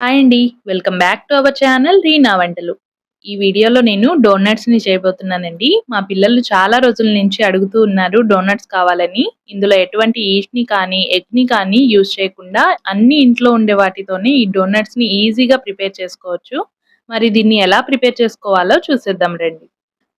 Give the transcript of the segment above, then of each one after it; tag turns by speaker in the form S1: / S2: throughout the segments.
S1: Hi అండి. Welcome back to our channel Reena Vantalu. ఈ వీడియోలో నేను డోనట్స్ని చేయబోతున్నానండి. మా పిల్లలు చాలా రోజుల నుంచి అడుగుతూ ఉన్నారు డోనట్స్ కావాలని. ఇందులో ఎటువంటి ఈస్ట్ని కానీ ఎగ్ని కానీ యూజ్ చేయకుండా అన్ని ఇంట్లో ఉండే వాటితోనే ఈ డోనట్స్ని ఈజీగా ప్రిపేర్ చేసుకోవచ్చు. మరి దీన్ని ఎలా ప్రిపేర్ చేసుకోవాలో చూసేద్దాం రండి.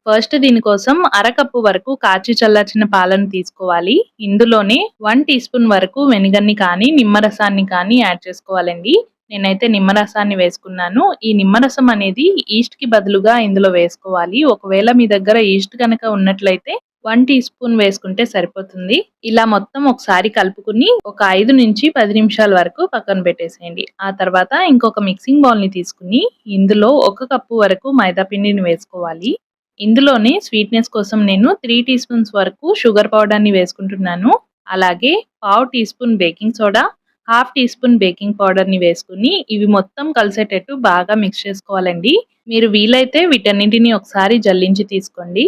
S1: ఫస్ట్ దీనికోసం అరకప్పు వరకు కాచి చల్లార్చిన పాలను తీసుకోవాలి. ఇందులోనే వన్ టీ స్పూన్ వరకు వెనిగర్ని కానీ నిమ్మరసాన్ని కానీ యాడ్ చేసుకోవాలండి. నేనైతే నిమ్మరసాన్ని వేసుకున్నాను. ఈ నిమ్మరసం అనేది ఈస్ట్కి బదులుగా ఇందులో వేసుకోవాలి. ఒకవేళ మీ దగ్గర ఈస్ట్ కనుక ఉన్నట్లయితే వన్ టీ స్పూన్ వేసుకుంటే సరిపోతుంది. ఇలా మొత్తం ఒకసారి కలుపుకుని ఒక ఐదు నుంచి పది నిమిషాల వరకు పక్కన పెట్టేసేయండి. ఆ తర్వాత ఇంకొక మిక్సింగ్ బౌల్ని తీసుకుని ఇందులో ఒక కప్పు వరకు మైదా పిండిని వేసుకోవాలి. ఇందులోనే స్వీట్నెస్ కోసం నేను త్రీ టీ స్పూన్స్ వరకు షుగర్ పౌడర్ని వేసుకుంటున్నాను. అలాగే పావు teaspoon baking soda half teaspoon baking పౌడర్ని వేసుకుని ఇవి మొత్తం కలిసేటట్టు బాగా మిక్స్ చేసుకోవాలండి. మీరు వీలైతే వీటన్నింటిని ఒకసారి జల్లించి తీసుకోండి.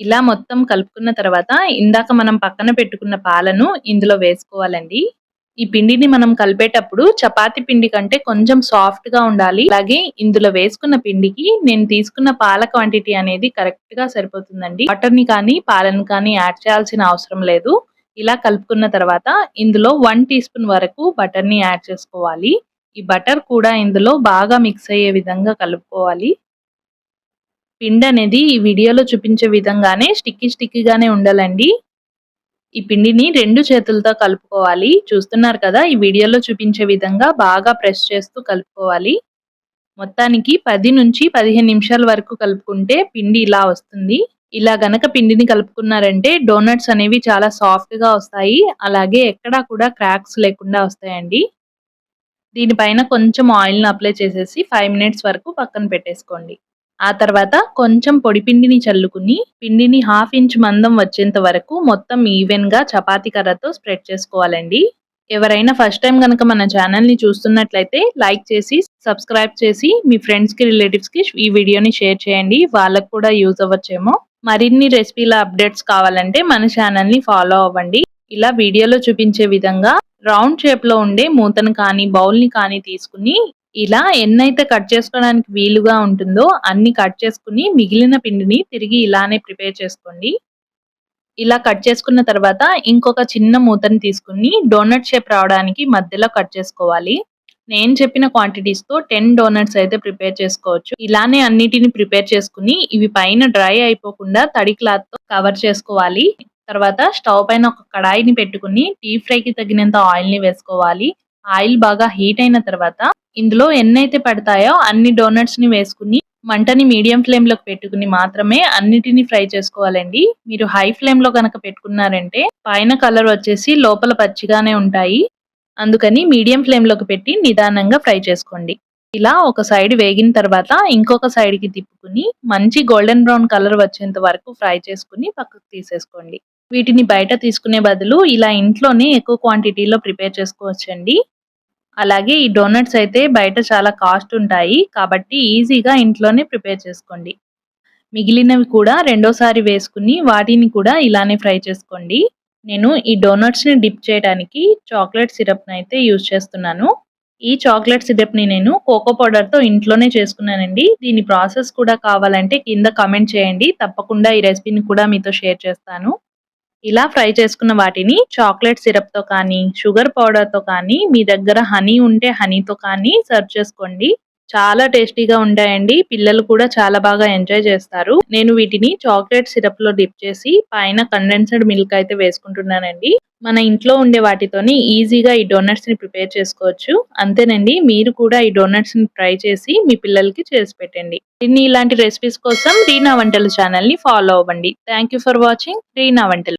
S1: ఇలా మొత్తం కలుపుకున్న తర్వాత ఇందాక మనం పక్కన పెట్టుకున్న పాలను ఇందులో వేసుకోవాలండి. ఈ పిండిని మనం కలిపేటప్పుడు చపాతి పిండి కంటే కొంచెం సాఫ్ట్గా ఉండాలి. అలాగే ఇందులో వేసుకున్న పిండికి నేను తీసుకున్న పాల క్వాంటిటీ అనేది కరెక్ట్గా సరిపోతుందండి. వాటర్ని కానీ పాలను కానీ యాడ్ చేయాల్సిన అవసరం లేదు. ఇలా కలుపుకున్న తర్వాత ఇందులో వన్ టీ స్పూన్ వరకు బటర్ని యాడ్ చేసుకోవాలి. ఈ బటర్ కూడా ఇందులో బాగా మిక్స్ అయ్యే విధంగా కలుపుకోవాలి. పిండి అనేది ఈ వీడియోలో చూపించే విధంగానే స్టిక్కీ స్టిక్కీగానే ఉండాలండి. ఈ పిండిని రెండు చేతులతో కలుపుకోవాలి. చూస్తున్నారు కదా ఈ వీడియోలో చూపించే విధంగా బాగా ప్రెస్ చేస్తూ కలుపుకోవాలి. మొత్తానికి పది నుంచి పదిహేను నిమిషాల వరకు కలుపుకుంటే పిండి ఇలా వస్తుంది. ఇలా గనక పిండిని కలుపుకున్నారంటే డోనట్స్ అనేవి చాలా సాఫ్ట్గా వస్తాయి. అలాగే ఎక్కడా కూడా క్రాక్స్ లేకుండా వస్తాయండి. దీనిపైన కొంచెం ఆయిల్ని అప్లై చేసేసి ఫైవ్ మినిట్స్ వరకు పక్కన పెట్టేసుకోండి. ఆ తర్వాత కొంచెం పొడి పిండిని చల్లుకుని పిండిని హాఫ్ ఇంచ్ మందం వచ్చేంత వరకు మొత్తం ఈవెన్గా చపాతీ కర్రతో స్ప్రెడ్ చేసుకోవాలండి. ఎవరైనా ఫస్ట్ టైం కనుక మన ఛానల్ని చూస్తున్నట్లయితే లైక్ చేసి సబ్స్క్రైబ్ చేసి మీ ఫ్రెండ్స్కి రిలేటివ్స్కి ఈ వీడియోని షేర్ చేయండి. వాళ్ళకు కూడా యూజ్ అవ్వచ్చేమో. మరిన్ని రెసిపీల అప్డేట్స్ కావాలంటే మన ఛానల్ని ఫాలో అవ్వండి. ఇలా వీడియోలో చూపించే విధంగా రౌండ్ షేప్లో ఉండే మూతను కానీ బౌల్ని కానీ తీసుకుని ఇలా ఎన్నైతే కట్ చేసుకోవడానికి వీలుగా ఉంటుందో అన్ని కట్ చేసుకుని మిగిలిన పిండిని తిరిగి ఇలానే ప్రిపేర్ చేసుకోండి. ఇలా కట్ చేసుకున్న తర్వాత ఇంకొక చిన్న మూతని తీసుకుని డోనట్ షేప్ రావడానికి మధ్యలో కట్ చేసుకోవాలి. నేను చెప్పిన క్వాంటిటీస్తో టెన్ డోనట్స్ అయితే ప్రిపేర్ చేసుకోవచ్చు. ఇలానే అన్నిటిని ప్రిపేర్ చేసుకుని ఇవి పైన డ్రై అయిపోకుండా తడి క్లాత్తో కవర్ చేసుకోవాలి. తర్వాత స్టవ్ పైన ఒక కడాయిని పెట్టుకుని డీప్ ఫ్రైకి తగినంత ఆయిల్ని వేసుకోవాలి. ఆయిల్ బాగా హీట్ అయిన తర్వాత ఇందులో ఎన్నైతే పడతాయో అన్ని డోనట్స్ని వేసుకుని మంటని మీడియం ఫ్లేమ్లోకి పెట్టుకుని మాత్రమే అన్నిటిని ఫ్రై చేసుకోవాలండి. మీరు హై ఫ్లేమ్లో కనుక పెట్టుకున్నారంటే పైన కలర్ వచ్చేసి లోపల పచ్చిగానే ఉంటాయి. అందుకని మీడియం ఫ్లేమ్లోకి పెట్టి నిదానంగా ఫ్రై చేసుకోండి. ఇలా ఒక సైడ్ వేగిన తర్వాత ఇంకొక సైడ్కి తిప్పుకుని మంచి గోల్డెన్ బ్రౌన్ కలర్ వచ్చేంత వరకు ఫ్రై చేసుకుని పక్కకు తీసేసుకోండి. వీటిని బయట తీసుకునే బదులు ఇలా ఇంట్లోనే ఎక్కువ క్వాంటిటీలో ప్రిపేర్ చేసుకోవచ్చండి. అలాగే ఈ డోనట్స్ అయితే బయట చాలా కాస్ట్ ఉంటాయి కాబట్టి ఈజీగా ఇంట్లోనే ప్రిపేర్ చేసుకోండి. మిగిలినవి కూడా రెండోసారి వేసుకుని వాటిని కూడా ఇలానే ఫ్రై చేసుకోండి. నేను ఈ డోనట్స్ని డిప్ చేయడానికి చాక్లెట్ సిరప్ని అయితే యూజ్ చేస్తున్నాను. ఈ చాక్లెట్ సిరప్ని నేను కోకో పౌడర్తో ఇంట్లోనే చేసుకున్నానండి. దీని ప్రాసెస్ కూడా కావాలంటే కింద కమెంట్ చేయండి. తప్పకుండా ఈ రెసిపీని కూడా మీతో షేర్ చేస్తాను. ఇలా ఫ్రై చేసుకున్న వాటిని చాక్లెట్ సిరప్తో కానీ షుగర్ పౌడర్తో కానీ మీ దగ్గర హనీ ఉంటే హనీతో కానీ సర్వ్ చేసుకోండి. చాలా టేస్టీగా ఉంటాయండి. పిల్లలు కూడా చాలా బాగా ఎంజాయ్ చేస్తారు. నేను వీటిని చాక్లెట్ సిరప్లో డిప్ చేసి పైన కండెన్స్డ్ మిల్క్ అయితే వేసుకుంటున్నానండి. మన ఇంట్లో ఉండే వాటితోని ఈజీగా ఈ డోనట్స్ని ప్రిపేర్ చేసుకోవచ్చు. అంతేనండి మీరు కూడా ఈ డోనట్స్ని ట్రై చేసి మీ పిల్లలకి చేసి పెట్టండి. ఇన్ని ఇలాంటి రెసిపీస్ కోసం రీనా వంటలు ఛానల్ని ఫాలో అవ్వండి. Thank for watching. రీనా వంటలు.